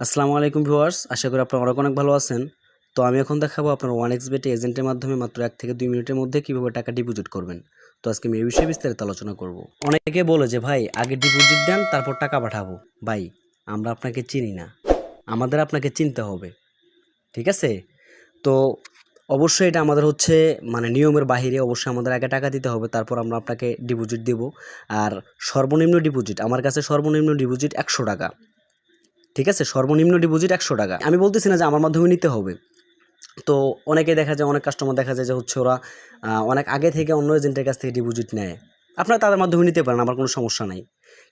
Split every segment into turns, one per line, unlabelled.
আসসালামু আলাইকুম ভিউয়ার্স, আশা করি আপনারা অনেক অনেক ভালো আছেন। তো আমি এখন দেখাবো আপনার ওয়ান এক্স বেটে এজেন্টের মাধ্যমে মাত্র এক থেকে দুই মিনিটের মধ্যে কীভাবে টাকা ডিপোজিট করবেন। তো আজকে আমি এই বিষয়ে বিস্তারিত আলোচনা করব। অনেকে বলে যে, ভাই, আগে ডিপোজিট দেন, তারপর টাকা পাঠাবো। ভাই, আমরা আপনাকে চিনি না। আমাদের আপনাকে চিনতে হবে। ঠিক আছে? তো অবশ্যই এটা আমাদের হচ্ছে মানে নিয়মের বাহিরে অবশ্যই আমাদের আগে টাকা দিতে হবে, তারপর আমরা আপনাকে ডিপোজিট দেব। আর সর্বনিম্ন ডিপোজিট আমার কাছে সর্বনিম্ন ডিপোজিট একশো টাকা। ঠিক আছে? সর্বনিম্ন ডিপোজিট একশো টাকা। আমি বলতেছি না যে আমার মাধ্যমে নিতে হবে। তো অনেকে দেখা যায়, অনেক কাস্টমার দেখা যায় যে হচ্ছে ওরা অনেক আগে থেকে অন্য এজেন্টের কাছ থেকে ডিপোজিট নেয়। আপনারা তাদের মাধ্যমে নিতে পারেন, আমার কোনো সমস্যা নাই।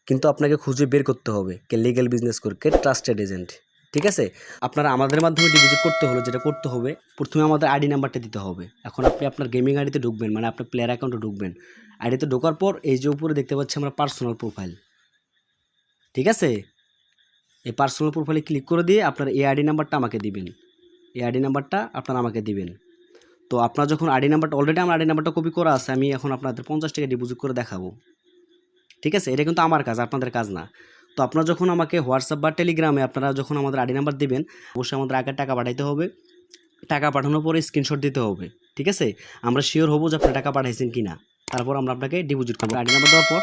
কিন্তু আপনাকে খুঁজে বের করতে হবে কে লিগ্যাল বিজনেস করে, কে ট্রাস্টেড এজেন্ট ঠিক আছে? আপনারা আমাদের মাধ্যমে ডিপোজিট করতে হলে যেটা করতে হবে, প্রথমে আমাদের আইডি নাম্বারটা দিতে হবে। এখন আপনি আপনার গেমিং আইডিতে ঢুকবেন মানে আপনার প্লেয়ার অ্যাকাউন্টে ঢুকবেন। আইডিতে ঢোকার পর এই যে উপরে দেখতে পাচ্ছি আমরা পার্সোনাল প্রোফাইল ঠিক আছে? এই পার্সোনাল প্রোফাইলে ক্লিক করে দিয়ে আপনার এই আইডি নাম্বারটা আমাকে দিবেন। এই আইডি নাম্বারটা আপনারা আমাকে দিবেন। তো আপনার যখন আইডি নাম্বারটা অলরেডি আমার আইডি নাম্বারটা কপি করা আছে, আমি এখন আপনাদের পঞ্চাশ টাকা ডিপোজিট করে দেখাবো। ঠিক আছে? এটা কিন্তু আমার কাজ, আপনাদের কাজ না। তো আপনারা যখন আমাকে হোয়াটসঅ্যাপ বা টেলিগ্রামে আপনারা যখন আমাদের আইডি নাম্বার দিবেন, অবশ্যই আমাদের আগে টাকা পাঠাইতে হবে। টাকা পাঠানোর পরে স্ক্রিনশট দিতে হবে। ঠিক আছে? আমরা শিওর হব যে আপনি টাকা পাঠাইছেন কি না তারপর আমরা আপনাকে ডিপোজিট করব। আইডি নাম্বার দেওয়ার পর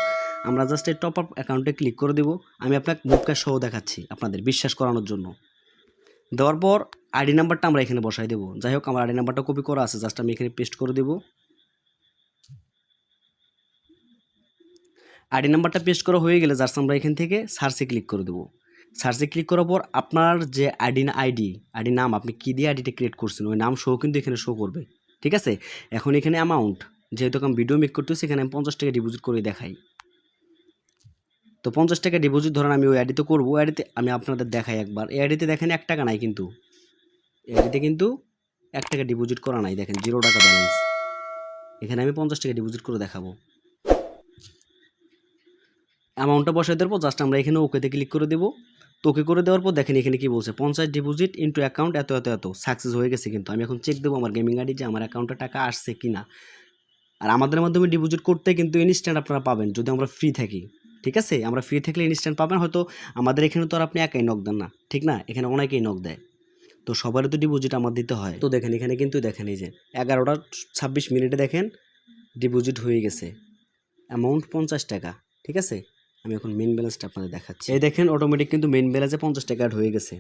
আমরা জাস্ট এই টপ আপ অ্যাকাউন্টে ক্লিক করে দেবো। আমি আপনাকে মুখ ক্যাশ সহ দেখাচ্ছি আপনাদের বিশ্বাস করানোর জন্য। দেওয়ার পর আইডি নাম্বারটা আমরা এখানে বসাই দেবো। যাই হোক, আমার আইডি নাম্বারটা কপি করা আছে জাস্ট আমি এখানে পেস্ট করে দেবো। আইডি নাম্বারটা পেস্ট করা হয়ে গেলে জাস্ট আমরা এখান থেকে সার্চে ক্লিক করে দেবো। সার্চে ক্লিক করার পর আপনার যে আইডি আইডি আইডি নাম, আপনি কী দিয়ে আইডিটা ক্রিয়েট করছেন, ওই নাম শো কিন্তু এখানে শো করবে। ঠিক আছে? এখন এখানে অ্যামাউন্ট যেহেতু আমি ভিডিও মেক করতেছি, এখানে আমি পঞ্চাশ টাকা ডিপোজিট করে দেখাই। তো পঞ্চাশ টাকা ডিপোজিট ধরেন আমি ওই আইডিতে করব আইডিতে আমি আপনাদের দেখাই একবার। এই আইডিতে দেখেন এক টাকা নাই কিন্তু। এই আইডিতে কিন্তু এক টাকা ডিপোজিট করা নাই, দেখেন জিরো টাকা ব্যালেন্স এখানে আমি পঞ্চাশ টাকা ডিপোজিট করে দেখাবো। অ্যামাউন্টটা বসাই পর জাস্ট আমরা এখানে ওকেতে ক্লিক করে দেবো। তো ওকে করে দেওয়ার পর দেখেন এখানে কি বলছে, পঞ্চাশ ডিপোজিট ইন্টু অ্যাকাউন্ট এত এত এত। সাকসেস হয়ে গেছে কিন্তু। আমি এখন চেক দেবো আমার গেমিং আইডি যে আমার অ্যাকাউন্টে টাকা আসছে কি না আর আমাদের মাধ্যমে ডিপোজিট করতে কিন্তু ইনস্ট্যান্ট আপনারা পাবেন, যদি আমরা ফ্রি থাকি। ঠিক আছে? আমরা ফ্রি থাকলে ইনস্ট্যান্ট পাবেন। হয়তো আমাদের এখানে তো আর আপনি একাই নক দেন না, ঠিক না? এখানে অনেকেই নক দেয়। তো সবারই তো ডিপোজিট আমার দিতে হয়। তো দেখেন, এখানে কিন্তু দেখেন এই যে, এগারোটা ছাব্বিশ মিনিটে দেখেন ডিপোজিট হয়ে গেছে। অ্যামাউন্ট পঞ্চাশ টাকা, ঠিক আছে? আমি এখন মেন ব্যালেন্সটা আপনাদের দেখাচ্ছি। এই দেখেন অটোমেটিক কিন্তু মেন ব্যালেন্সে পঞ্চাশ টাকা হয়ে গেছে।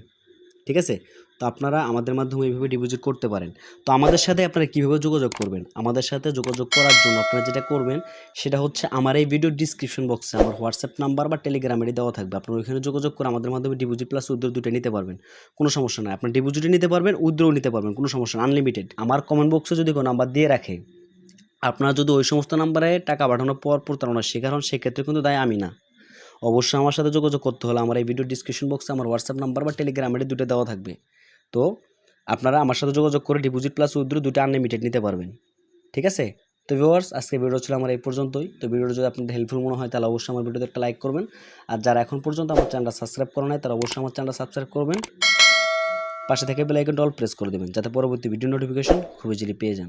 ঠিক আছে? তো আপনারা আমাদের মাধ্যমে এইভাবে ডিপোজিট করতে পারেন। তো আমাদের সাথে আপনারা কীভাবে যোগাযোগ করবেন? আমাদের সাথে যোগাযোগ করার জন্য আপনারা যেটা করবেন, সেটা হচ্ছে আমার এই ভিডিও ডিসক্রিপশন বক্সে আমার হোয়াটসঅ্যাপ নাম্বার বা টেলিগ্রাম দেওয়া থাকবে। আপনারা ওইখানে যোগাযোগ করে আমাদের মাধ্যমে ডিপোজিট প্লাস উদ্র দুটো নিতে পারবেন। কোনো সমস্যা নয় আপনার ডিপোজিটে নিতে পারবেন উদ্রও নিতে পারবেন, কোনো সমস্যা আনলিমিটেড আমার কমেন্ট বক্সে যদি কোনো নাম্বার দিয়ে রাখে, আপনারা যদি ওই সমস্ত নাম্বারে টাকা পাঠানোর পর প্রতারণার শিকার হন, সেক্ষেত্রে কিন্তু দায় আমি না। অবশ্যই আমার সাথে যোগাযোগ করতে হলে আমার এই ভিডিও ডিসক্রিপশন বক্সে আমার হোয়াটসঅ্যাপ নাম্বার বা টেলিগ্রাম আইডি দুটো দেওয়া থাকবে। তো আপনারা আমার সাথে যোগাযোগ করে ডিপোজিট প্লাস উইথড্র দুটো আনলিমিটেড নিতে পারবেন। ঠিক আছে? তো ভিউয়ার্স আজকে ভিডিও ছিল আমার এই পর্যন্তই। তো ভিডিওটা যদি আপনাদের হেল্পফুল মনে হয়, তাহলে অবশ্যই আমার ভিডিওতে একটা লাইক করবেন। আর যারা এখন পর্যন্ত আমার চ্যানেলটা সাবস্ক্রাইব করে নাই, তারা অবশ্যই আমার চ্যানেলটা সাবস্ক্রাইব করবেন। পাশে থেকে বেল আইকনটা অল প্রেস করে দেবেন, যাতে পরবর্তী ভিডিও নোটিফিকেশন খুবই ইজিলি পেয়ে যান।